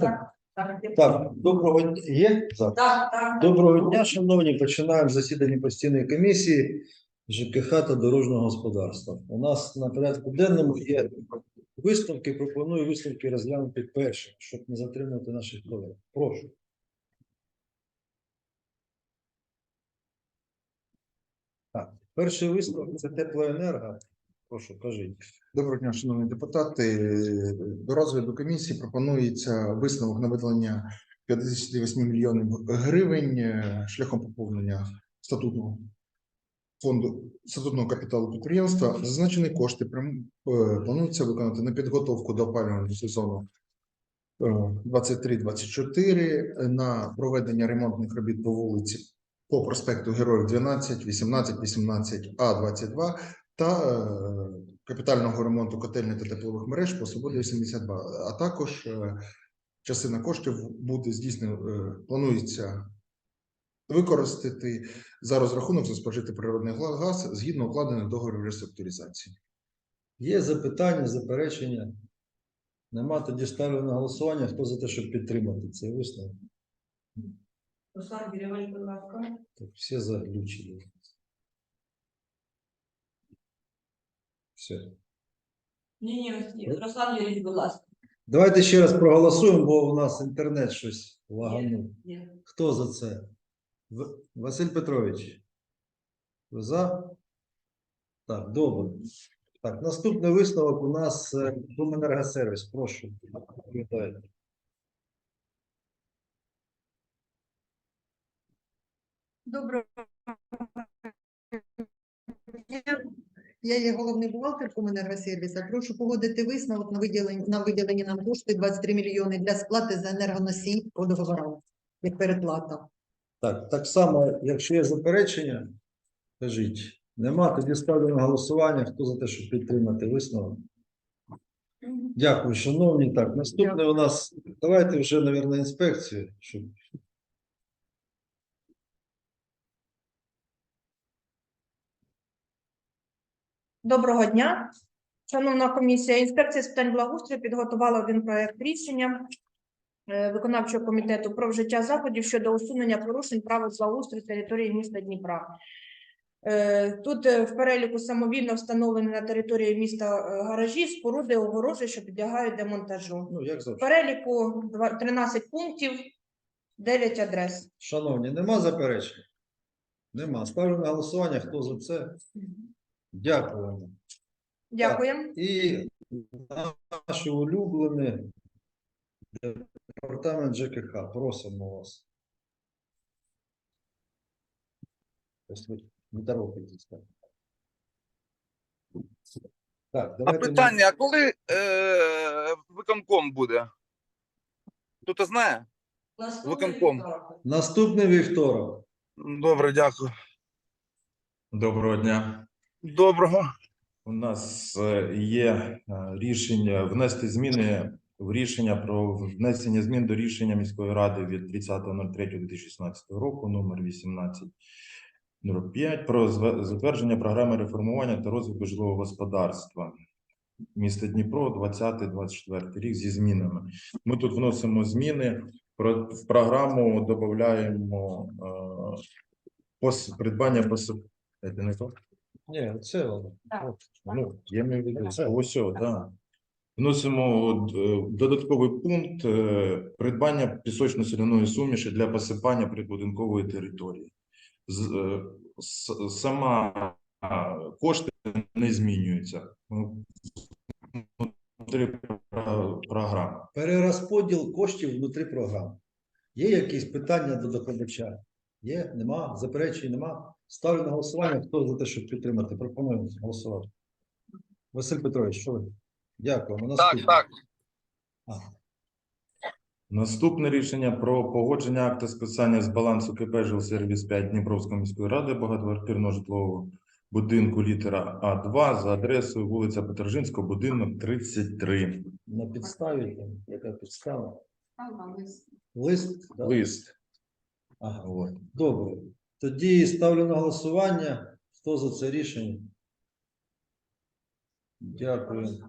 Так, Так, доброго дня. Є? Так. так, так. Доброго дня, шановні. Починаємо засідання постійної комісії ЖКХ та дорожнього господарства. У нас на порядку денному є висновки. Пропоную висновки розглянути першим, щоб не затримувати наших колег. Прошу. Так, перший висновок це теплоенерго. Прошу, кажіть. Доброго дня, шановні депутати. До розгляду комісії пропонується висновок на виділення 58 мільйонів гривень е, шляхом поповнення статутного фонду статутного капіталу підприємства. Зазначені кошти е, планується виконати на підготовку до опалювального сезону е, 23-24 на проведення ремонтних робіт по вулиці по проспекту Героїв 12, 18, 18, А 22 та е, капітального ремонту котельних та теплових мереж по Свободі 82, а також е, частина коштів буде здійснено, планується використати за розрахунок за спожитий природний газ згідно укладених договорів реструктуризації. Є запитання, заперечення? Нема, тоді ставлю на голосування. Хто за те, щоб підтримати цей висновок? Руслан Григорьевич, будь ласка. Так, всі заглючили. Все. Ні, ні, Руслан Юрійович, будь ласка. Давайте ще раз проголосуємо, бо у нас інтернет щось лаганув. Хто за це? В- Василь Петрович. Ви за? Так, добре. Так, наступний висновок у нас е, Комуненергосервіс. Прошу. Вітаю. Доброго дня. Я є головний бухгалтер Комуненергосервіса. Прошу погодити висновок на виділення на виділені нам кошти 23 мільйони для сплати за енергоносій по договорам, як переплата. Так, так само, якщо є заперечення, кажіть. Нема, тоді ставлю на голосування. Хто за те, щоб підтримати висновок? Дякую, шановні. Так, наступне у нас. Давайте вже, мабуть, інспекцію. Щоб... Доброго дня. Шановна комісія, інспекція з питань благоустрою підготувала один проект рішення е, виконавчого комітету про вжиття заходів щодо усунення порушень правил благоустрою території міста Дніпра. Е, Тут е, в переліку самовільно встановлені на території міста гаражі, споруди, огорожі, що підлягають демонтажу. Ну, як В завжди. переліку два- 13 пунктів, 9 адрес. Шановні, нема заперечень? Нема. Ставлю на голосування. Хто за це? Дякуємо. Дякуємо. І наше улюблене департамент ЖКХ. Просимо вас. Не торопитесь. так. Так, А давайте. ми- питання, а коли е, виконком буде? Хто знає? Наступний Виконком. вівторок. Наступний вівторок. Добре, дякую. Доброго дня. Доброго. У нас е, є е, рішення внести зміни в рішення про внесення змін до рішення міської ради від 30.03.2016 року, номер 1805, про затвердження програми реформування та розвитку житлового господарства міста Дніпро 20-24 рік зі змінами. Ми тут вносимо зміни. В програму додаємо е, пос- придбання посип. Ні, це воно. Так. От. Ну, я маю в виду, це ось, о, да. Вносимо е, додатковий пункт е, придбання пісочно-соляної суміші для посипання прибудинкової території. З- е, с- Сама а, кошти не змінюються. Ну, Внутрі про- програми. Перерозподіл коштів внутрі програми. Є якісь питання до доповідача? Є? Нема? Заперечень нема? Ставлю на голосування. Хто за те, щоб підтримати? Пропоную голосувати. Василь Петрович, що ви? Дякую. Так, так. Наступне рішення про погодження акта списання з балансу КП «Жилсервіс 5 Дніпровської міської ради багатоквартирного житлового будинку літера А2 за адресою вулиця Петержинського, будинок 33. На підставі, там, яка підстава? Лист? да? Лист. Ага, от. Добре. Тоді ставлю на голосування. Хто за це рішення? Дякую.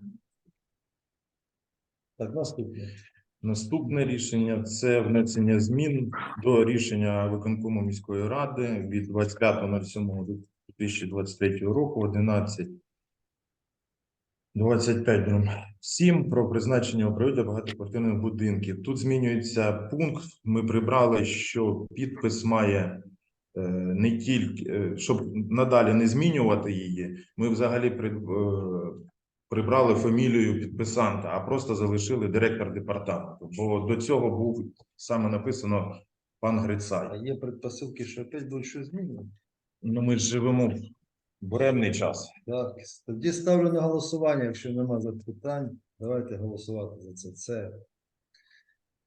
Так, наступне. Наступне рішення це внесення змін до рішення виконкому міської ради від 25.07.2023 року 11 25 дроб 7 про призначення управління багатоквартирних будинків. Тут змінюється пункт. Ми прибрали, що підпис має е, не тільки е, щоб надалі не змінювати її. Ми взагалі е, прибрали фамілію підписанта, а просто залишили директор департаменту. Бо до цього був саме написано пан А є предпосилки, що опять будуть щось змінювати? Ну ми ж живемо буремний час. Так, тоді ставлю на голосування, якщо нема запитань, давайте голосувати за це. Це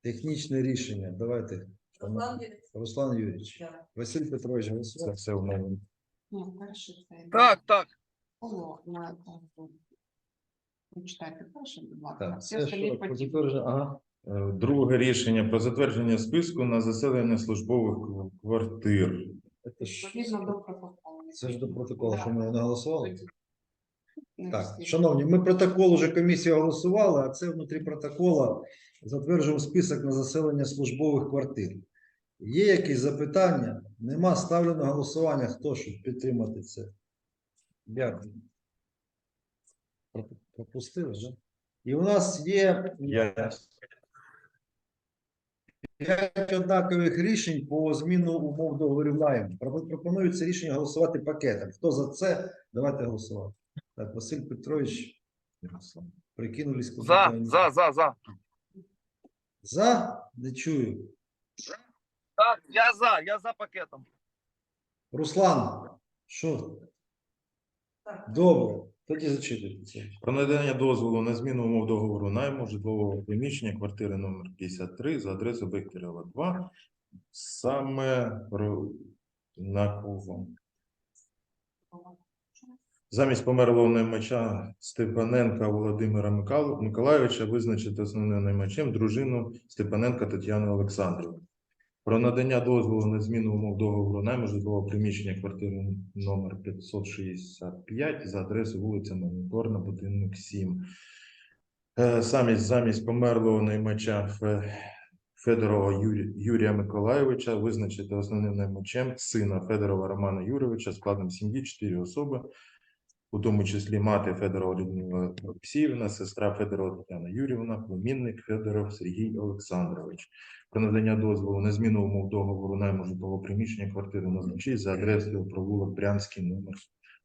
технічне рішення. Давайте. Руслан Юрійович. Руслан Юрійович, Да. Василь Петрович Це все в новому. Ні, перше це Так, так. було на почитайте перше, будь ласка. Так, Всі це остальні що? Ага. Е, Друге рішення про затвердження списку на заселення службових кв- квартир. Це ж, Відповідно до протоколу. Це ж до протоколу, Да. що ми не голосували. Не Так, всі. шановні, ми протокол уже комісія голосувала, а це внутрі протокола затверджуємо список на заселення службових квартир. Є якісь запитання? Нема. Ставлю на голосування. Хто щоб підтримати це? Дякую. Пропустили, да? І у нас є Я п'ять однакових рішень по зміну умов договорів найму. Пропо- Пропоную це рішення голосувати пакетом. Хто за це? Давайте голосувати. Так, Василь Петрович, прикинулись. куди За, за, за, за. За? Не чую. Так, я за, я за пакетом. Руслан, що? Добре, тоді зачитуйте. Про надання дозволу на зміну умов договору найму житлового приміщення квартири номер 53 за адресою Бехтерева 2. Саме про однаково. Замість померлого наймача Степаненка Володимира Миколайовича визначити основним наймачем дружину Степаненка Тетяну Олександрівну. Про надання дозволу на зміну умов договору найму житлового приміщення квартири номер 565 за адресою вулиця Моніторна, будинок 7. Е, Самість замість померлого наймача Федорова Юрі- Юрія Миколайовича визначити основним наймачем сина Федорова Романа Юровича складом сім'ї 4 особи, у тому числі мати Федорова Людмила Олексіївна, сестра Федорова Тетяна Юрівна, племінник Федоров Сергій Олександрович. Про надання дозволу на зміну умов договору найму житлового приміщення квартири номер 6 за адресою провулок Брянський номер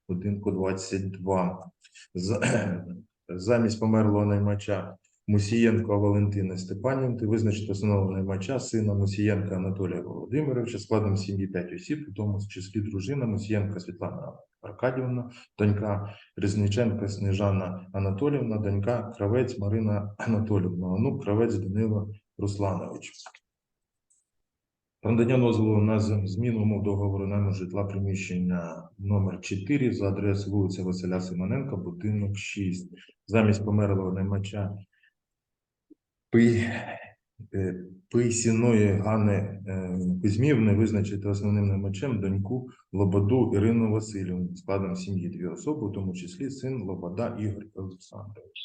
будинку 22. За- Замість померлого наймача Мусієнко Валентини Степанівни визначити основного наймача сина Мусієнка Анатолія Володимировича складом сім'ї 5 осіб, у тому числі дружина Мусієнка Світлана Аркадівна, донька Різниченка Снежана Анатолівна, донька Кравець Марина Анатолівна, онук Кравець Данило Русланович. Надання дозволу на зміну умов договору найму житла приміщення номер 4 за адресою вулиця Василя Симоненка, будинок 6. Замість померлого наймача Писіної Ганни е, Кузьмівни визначити основним наймачем доньку Лободу Ірину Васильівну складом сім'ї дві особи, у тому числі син Лобода Ігор Олександрович.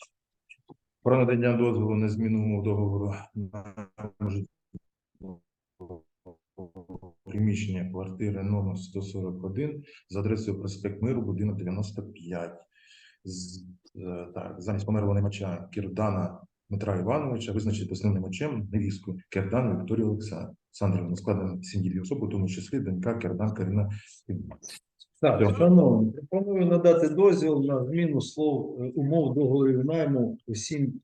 Про надання дозволу на зміну умов договору на приміщення квартири номер 141 за адресою проспект Миру, будинок 95. З, е, так, замість померлого наймача Кірдана Дмитра Івановича визначити основним наймачем невістку Кердан Вікторію Олександрівну складом сім'ї дві особи, у тому числі донька Кердан Карина. Так, шановні, пропоную надати дозвіл на зміну слов е, умов договорів найму усім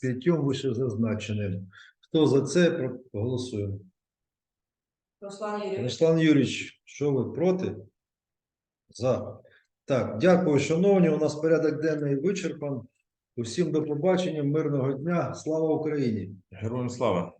п'ятьом вище зазначеним. Хто за це проголосує? Руслан Юрійович. Руслан Юрійович, що ви проти? За. Так, дякую, шановні. У нас порядок денний вичерпан. Усім до побачення, мирного дня. Слава Україні! Героям слава!